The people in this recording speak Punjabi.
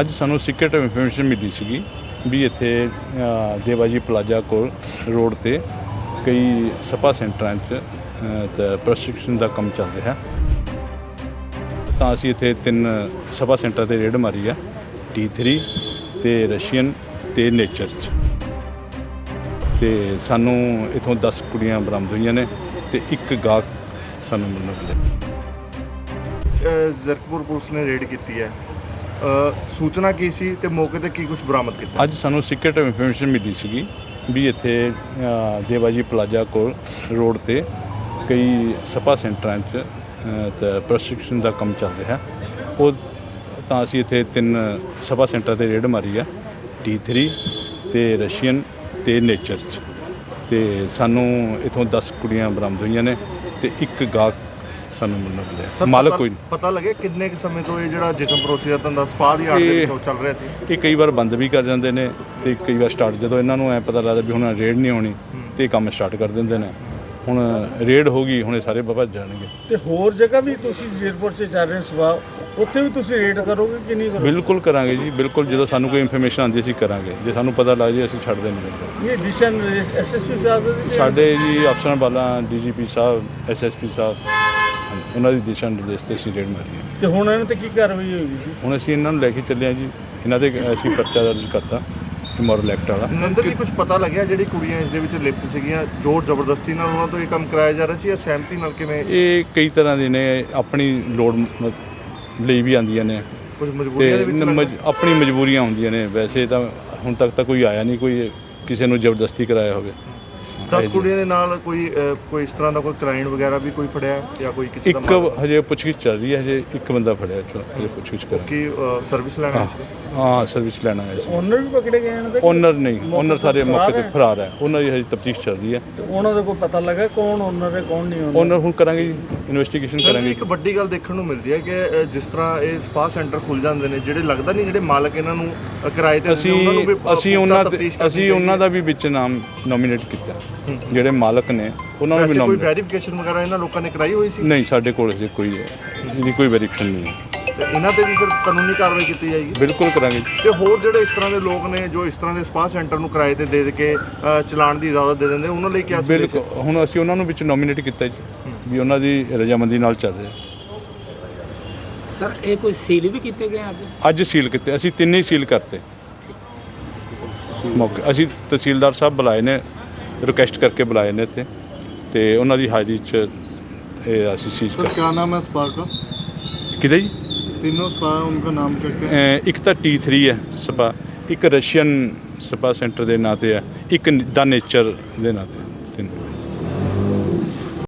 ਅੱਜ ਸਾਨੂੰ ਸੀਕ੍ਰੀਟ ਇਨਫੋਰਮੇਸ਼ਨ ਮਿਲੀ ਸੀਗੀ ਵੀ ਇੱਥੇ ਦੇਵਾਜੀ ਪਲਾਜ਼ਾ ਕੋਲ ਰੋਡ ਤੇ ਕਈ ਸਪਾ ਸੈਂਟਰਾਂ 'ਚ ਅ, ਤੇ ਪ੍ਰਸ਼ਿਕਸ਼ਨ ਦਾ ਕੰਮ ਚੱਲ ਰਿਹਾ। ਤਾਂ ਅਸੀਂ ਇੱਥੇ ਤਿੰਨ ਸਪਾ ਸੈਂਟਰ ਤੇ ਰੇਡ ਮਾਰੀ ਆ T3 ਤੇ ਰਸ਼ੀਅਨ ਤੇ ਨੇਚਰ 'ਚ। ਤੇ ਸਾਨੂੰ ਇਥੋਂ 10 ਕੁੜੀਆਂ ਬਰਾਮਦ ਹੋਈਆਂ ਨੇ ਤੇ ਇੱਕ ਗਾਹਕ ਸਾਨੂੰ ਮਿਲਣ ਮਿਲਿਆ ਜ਼ਰਕਪੁਰ ਪੁਲਿਸ ਨੇ ਰੇਡ ਕੀਤੀ ਹੈ। ਸੂਚਨਾ ਕੀ ਸੀ ਤੇ ਮੌਕੇ ਤੇ ਕੀ ਕੁਝ ਬਰਾਮਦ ਕੀਤਾ? ਅੱਜ ਸਾਨੂੰ ਸੀਕ੍ਰੀਟ ਇਨਫੋਰਮੇਸ਼ਨ ਮਿਲੀ ਸੀਗੀ ਵੀ ਇੱਥੇ ਅ, ਦੇਵਾਜੀ ਪਲਾਜ਼ਾ ਕੋਲ ਰੋਡ ਤੇ ਕਈ ਸਪਾ ਸੈਂਟਰਾਂ 'ਚ ਤੇ ਪ੍ਰਸ਼ਿਕਸ਼ਨ ਦਾ ਕੰਮ ਚੱਲ ਰਿਹਾ। ਉਹ ਤਾਂ ਅਸੀਂ ਇੱਥੇ ਤਿੰਨ ਸਪਾ ਸੈਂਟਰ ਤੇ ਰੇਡ ਮਾਰੀ ਆ T3 ਤੇ ਰਸ਼ੀਅਨ ਤੇ ਨੇਚਰ 'ਚ। ਤੇ ਸਾਨੂੰ ਇਥੋਂ 10 ਕੁੜੀਆਂ ਬਰਾਮਦ ਹੋਈਆਂ ਨੇ ਤੇ ਇੱਕ ਗਾਹਕ ਸਾਨੂੰ ਮਿਲਣ ਸਰ, ਮਾਲਕ ਪਤਾ- ਕੋਈ ਨਹੀਂ। ਪਤਾ ਲੱਗਿਆ ਕਿੰਨੇ ਕੁ ਸਮੇਂ ਤੋਂ ਇਹ ਜਿਹੜਾ ਜਿਸਮ ਪਰੋਸੀ ਦਾ ਧੰਦਾ ਸਪਾ ਦੀ ਆੜ ਦੇ ਵਿੱਚ ਉਹ ਚੱਲ ਰਿਹਾ ਸੀ ਇਹ ਕਈ ਵਾਰ ਬੰਦ ਵੀ ਕਰ ਜਾਂਦੇ ਨੇ ਤੇ ਕਈ ਵਾਰ ਸਟਾਰਟ ਜਦੋਂ ਇਹਨਾਂ ਨੂੰ ਐ ਪਤਾ ਲੱਗਦਾ ਵੀ ਹੁਣ ਰੇਡ ਨਹੀਂ ਹੋਣੀ ਤੇ ਇਹ ਕੰਮ ਸਟਾਰਟ ਕਰ ਦਿੰਦੇ ਨੇ ਹੁਣ ਰੇਡ ਹੋ ਗਈ ਹੁਣ ਇਹ ਸਾਰੇ ਭੱਜ ਜਾਣਗੇ ਤੇ ਹੋਰ ਜਗ੍ਹਾ ਵੀ ਤੁਸੀਂ ਏਅਰਪੋਰਟ 'ਚ ਚੱਲ ਰਹੇ ਸਵਾ ਉੱਥੇ ਵੀ ਤੁਸੀਂ ਰੇਡ ਕਰੋਗੇ ਕਿ ਨਹੀਂ ਕਰੋਗੇ ਬਿਲਕੁਲ ਕਰਾਂਗੇ ਜੀ ਬਿਲਕੁਲ ਜਦੋਂ ਸਾਨੂੰ ਕੋਈ ਇਨਫੋਰਮੇਸ਼ਨ ਆਉਂਦੀ ਅਸੀਂ ਕਰਾਂਗੇ ਜੇ ਸਾਨੂੰ ਪਤਾ ਲੱਗ ਜੇ ਅਸੀਂ ਨਹੀਂ ਬਿਲਕੁਲ। ਇਹ ਡਿਸ਼ਨ ਐਸਐਸਪੀ ਸਾਹਿਬ? ਸਾਡੇ ਜੀ ਅਫਸਰਾਂ ਵਾਲਾ ਡੀਜੀਪੀ ਸਾਹਿਬ ਐਸਐਸਪੀ ਸਾਹਿਬ ਉਹਨਾਂ ਦੀ ਦਿਸ਼ਾ ਨਿਰਦੇਸ਼ ਤੇ ਅਸੀਂ ਰੇਡ ਮਾਰੀ ਹੈ। ਤੇ ਹੁਣ ਇਹਨਾਂ ਤੇ ਕੀ ਕਾਰਵਾਈ ਹੋਏਗੀ ਜੀ? ਹੁਣ ਅਸੀਂ ਇਹਨਾਂ ਨੂੰ ਲੈ ਕੇ ਚੱਲੇ ਹਾਂ ਜੀ। ਇਹਨਾਂ ਦੇ ਅਸੀਂ ਪਰਚਾ ਦਰਜ ਕਰਤਾ ਇਮੋਰਲ ਐਕਟ ਵਾਲਾ। ਨੰਦਰ ਜੀ ਕੁਝ ਪਤਾ ਲੱਗਿਆ ਜਿਹੜੀ ਕੁੜੀਆਂ ਇਸ ਦੇ ਵਿੱਚ ਲਿਪਤ ਸੀਗੀਆਂ ਜ਼ੋਰ ਜ਼ਬਰਦਸਤੀ ਨਾਲ ਉਹਨਾਂ ਤੋਂ ਇਹ ਕੰਮ ਕਰਾਇਆ ਜਾ ਰਿਹਾ ਸੀ ਜਾਂ ਸਹਿਮਤੀ ਨਾਲ ਕਿਵੇਂ? ਇਹ ਕਈ ਤਰ੍ਹਾਂ ਦੇ ਨੇ ਆਪਣੀ ਲੋੜ ਮ- ਲਈ ਵੀ ਆਉਂਦੀਆਂ ਨੇ। ਕੁਝ ਮਜਬੂਰੀਆਂ ਦੇ ਤੇ ਵਿੱਚ ਨ- ਲੱਗਦਾ? ਮਜ- ਆਪਣੀ ਮਜਬੂਰੀਆਂ ਹੁੰਦੀਆਂ ਨੇ। ਵੈਸੇ ਤਾਂ ਹੁਣ ਤੱਕ ਤਾਂ ਕੋਈ ਆਇਆ ਨਹੀਂ ਕੋਈ ਕਿਸੇ ਨੂੰ ਜ਼ਬਰਦਸਤੀ ਕਰਾਇਆ ਹੋਵੇ। 10 ਕੁੜੀਆਂ ਦੇ ਨਾਲ ਕੋਈ ਕੋਈ ਇਸ ਤਰ੍ਹਾਂ ਦਾ ਕੋਈ ਕਲਾਇੰਟ ਵਗੈਰਾ ਵੀ ਕੋਈ ਫੜਿਆ ਜਾਂ ਕੋਈ ਕਿਸੇ ਦਾ ਇੱਕ ਹਜੇ ਪੁੱਛਗਿੱਛ ਚੱਲ ਰਹੀ ਹੈ ਹਜੇ ਇੱਕ ਬੰਦਾ ਫੜਿਆ ਹਜੇ ਪੁੱਛਗਿੱਛ ਕਰ ਕੀ ਸਰਵਿਸ ਲੈਣਾ ਸੀ? ਹਾਂ ਸਰਵਿਸ ਲੈਣਾ ਹੈ ਓਨਰ ਵੀ ਪਕੜੇ ਗਏ ਇਹਨਾਂ ਦੇ ਓਨਰ ਨਹੀਂ ਓਨਰ ਸਾਰੇ ਫਰਾਰ ਮੌਕੇ ਤੇ ਹੈ? ਫਰਾਰ ਹੈ। ਉਹਨਾਂ ਦੀ ਹਜੇ ਤਫਤੀਸ਼ ਚੱਲ ਰਹੀ ਹੈ। ਤੇ ਉਹਨਾਂ ਦਾ ਕੋਈ ਪਤਾ ਲੱਗਾ ਕੌਣ ਓਨਰ ਹੈ ਕੌਣ ਨਹੀਂ ਓਨਰ ਹੁਣ ਕਰਾਂਗੇ ਜੀ। ਇਨਵੈਸਟੀਗੇਸ਼ਨ ਸਰ ਕਰਾਂਗੇ ਇੱਕ ਵੱਡੀ ਗੱਲ ਦੇਖਣ ਨੂੰ ਮਿਲਦੀ ਹੈ ਕਿ ਅ, ਜਿਸ ਤਰ੍ਹਾਂ ਇਹ ਸਪਾ ਸੈਂਟਰ ਖੁੱਲ ਜਾਂਦੇ ਨੇ ਜਿਹੜੇ ਲੱਗਦਾ ਨਹੀਂ ਜਿਹੜੇ ਮਾਲਕ ਇਹਨਾਂ ਨੂੰ ਅ, ਕਿਰਾਏ ਤੇ ਦਿੰਦੇ, ਉਹਨਾਂ ਨੂੰ ਅਸੀਂ ਵੀ ਅਸੀਂ ਉਹਨਾਂ ਤਫਤੀਸ਼ ਕਰਨੀ ਅਸੀਂ ਉਹਨਾਂ ਦਾ ਵੀ ਵਿੱਚ ਨਾਮ ਨੋਮੀਨੇਟ ਕੀਤਾ। ਜਿਹੜੇ ਮਾਲਕ ਨੇ ਉਹਨਾਂ ਨੂੰ ਵੀ ਵੈਸੇ ਕੋਈ ਨੋਮੀਨੇਟ ਵੈਰੀਫਿਕੇਸ਼ਨ ਵਗੈਰਾ ਇਹਨਾਂ ਲੋਕਾਂ ਨੇ ਕਰਾਈ ਹੋਈ ਸੀ? ਨਹੀਂ ਸਾਡੇ ਕੋਲ ਅਜੇ ਕੋਈ ਇਹਦੀ ਕੋਈ ਵੈਰੀਫਿਕੇਸ਼ਨ ਨਹੀਂ ਹੈ। ਤੇ ਇਹਨਾਂ ਤੇ ਵੀ ਫਿਰ ਕਾਨੂੰਨੀ ਕਾਰਵਾਈ ਕੀਤੀ ਜਾਏਗੀ? ਬਿਲਕੁਲ ਕਰਾਂਗੇ। ਤੇ ਹੋਰ ਜਿਹੜੇ ਇਸ ਤਰ੍ਹਾਂ ਦੇ ਲੋਕ ਨੇ ਜੋ ਇਸ ਤਰ੍ਹਾਂ ਦੇ ਸਪਾ ਸੈਂਟਰ ਨੂੰ ਕਿਰਾਏ ਤੇ ਦੇ ਦੇ ਕੇ ਅ, ਚਲਾਉਣ ਦੀ ਇਜਾਜ਼ਤ ਦੇ ਦਿੰਦੇ ਉਹਨਾਂ ਲਈ ਕੀ ਬਿਲਕੁਲ ਹੁਣ ਅਸੀਂ ਉਹਨਾਂ ਨੂੰ ਵਿੱਚ ਨੋਮੀਨੇਟ ਕੀਤਾ ਜੀ। ਵੀ ਉਹਨਾਂ ਦੀ ਰਜਾਮੰਦੀ ਨਾਲ ਚੱਲ ਰਿਹਾ ਸਰ ਇਹ ਕੋਈ ਸੀਲ ਵੀ ਕੀਤੇ ਗਏ ਅੱਜ ਅੱਜ ਸੀਲ ਕੀਤੇ ਅਸੀਂ ਤਿੰਨੇ ਹੀ ਸੀਲ ਕਰਤੇ ਮੌਕੇ ਅਸੀਂ ਤਹਿਸੀਲਦਾਰ ਸਾਹਿਬ ਬੁਲਾਏ ਨੇ ਰਿਕੁਐਸਟ ਕਰਕੇ ਬੁਲਾਏ ਨੇ ਇੱਥੇ ਤੇ ਉਹਨਾਂ ਦੀ ਹਾਜ਼ਰੀ 'ਚ ਇਹ ਅਸੀਂ ਸੀਜ਼ सर ਕਰ क्या नाम है स्पा का ਕਿਹਦੇ ਜੀ तीनों स्पा हैं उनका नाम क्या क्या है ਅਹ ਇੱਕ ਤਾਂ T3 ਹੈ ਸਪਾ ਇੱਕ ਰਸ਼ੀਅਨ ਸਪਾ ਸੈਂਟਰ ਦੇ ਨਾਂ ਤੇ ਹੈ ਇੱਕ ਦਾ ਨੇਚਰ ਦੇ ਨਾਂ ਤੇ ਤਿੰਨ